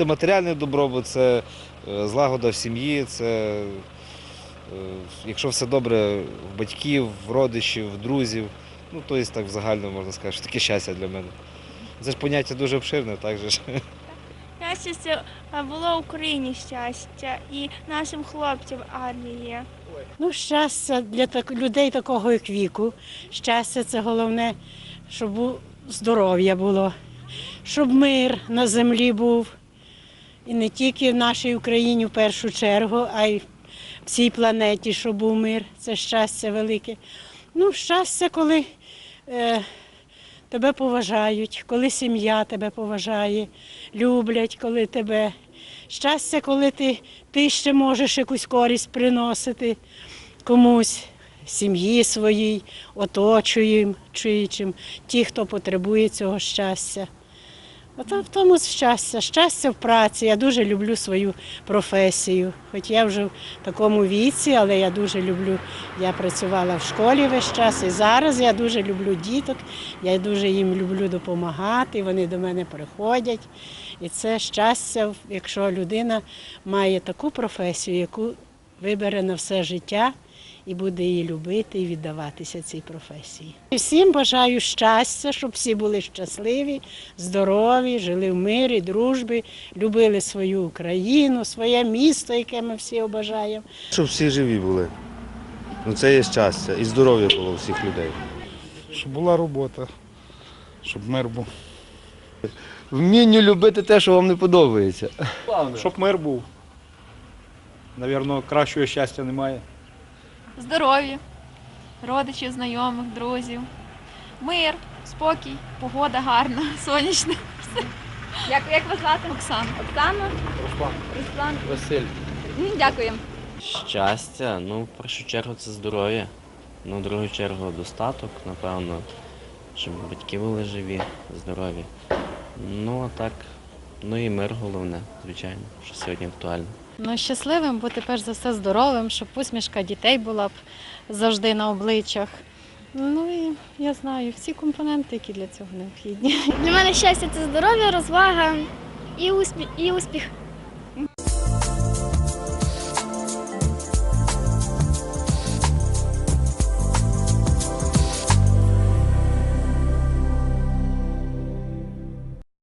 Це матеріальний добробут, це е, злагода в сім'ї, це е, якщо все добре в батьків, в родичів, в друзів. Ну, то є так загально можна сказати, що таке щастя для мене. Це ж поняття дуже обширне, так же ж. Щастя це було Україні щастя і нашим хлопцям армії. Ну, щастя для так, людей такого як віку. Щастя це головне, щоб здоров'я було, щоб мир на землі був. І не тільки в нашій Україні в першу чергу, а й всій планеті, щоб був мир. Це щастя велике. Ну, щастя, коли е, тебе поважають, коли сім'я тебе поважає, люблять, коли тебе. Щастя, коли ти, ти ще можеш якусь користь приносити комусь, сім'ї своїй, оточуючим, ті, хто потребує цього щастя. Ото в тому щастя. Щастя в праці. Я дуже люблю свою професію. Хоч я вже в такому віці, але я дуже люблю. Я працювала в школі весь час і зараз я дуже люблю діток. Я дуже їм люблю допомагати. Вони до мене приходять. І це щастя, якщо людина має таку професію, яку вибере на все життя і буде її любити і віддаватися цій професії. І Всім бажаю щастя, щоб всі були щасливі, здорові, жили в мирі, дружбі, любили свою Україну, своє місто, яке ми всі обажаємо. Щоб всі живі були. Ну це є щастя. І здоров'я було у всіх людей. щоб була робота, щоб мир був. Вмінню любити те, що вам не подобається. Щоб мир був. Навірно, кращого щастя немає. здоров'я, родичів, знайомих, друзів, мир, спокій, погода гарна, сонячна. Як, як вас звати? Оксана. Оксана? Руслан. Руслан. Василь. М, Дякуємо. Щастя, ну, в першу чергу це здоров'я. Ну, в другу чергу достаток, напевно, щоб батьки були живі, здорові. Ну, а так, ну і мир головне, звичайно, що сьогодні актуально. Ну, щасливим бути перш за все здоровим, щоб усмішка дітей була б завжди на обличчях. Ну і я знаю всі компоненти, які для цього необхідні. Для мене щастя це здоров'я, розвага і успіх. І успіх.